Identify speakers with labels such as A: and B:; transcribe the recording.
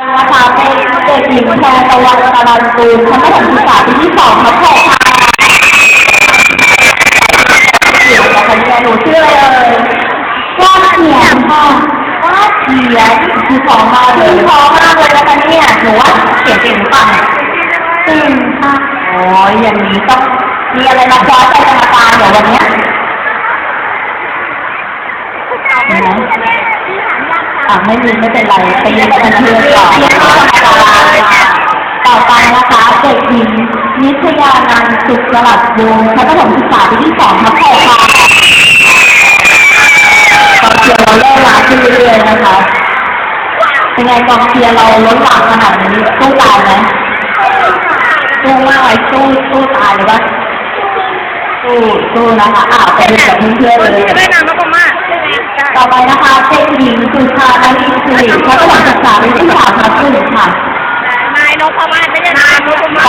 A: นะคะเป็นเด็กหญิงแพรตะวันตะวันกูลชั้นประถมศึกษาปีที่สองทับหกค่ะเดี๋ยวนะคะเนี่ยหนูชื่ออะไรเอ่ยว่าเขียนค่ะว่าเขียนคือสองมาเลยพอมากเลยนะคะเนี่ยหนูว่าเขียนเก่งหรือเปล่าเก่งค่ะโอ้ยอย่างนี้ต้องมีอะไรมาคว้าใจกรรมการเดี๋ยววันเนี้ย เห็นไหมอะไม่มีไม่เป็นไรไปเรียนกันเพื่อนต่อต่อไปนะคะเด็กหญิงนิชยานันท์สุขสลัดวงศ์ชั้นประถมศึกษาปีที่สองทับหกค่ะกองเชียร์เราเริ่มมาขึ้นเรื่อยๆนะคะเป็นไงกองเชียร์เราล้นหลามขนาดนี้สู้ตายไหมสู้มากเลยสู้สู้ตายเลยปะสู้สู้นะคะอ้าวไปดูกับเพื่อนๆเลย
B: จะได้นำมาประมาท
A: ต่อไปนะคะเด็กหญิง นก
B: พม่าไม่ใช่นางนกพม่า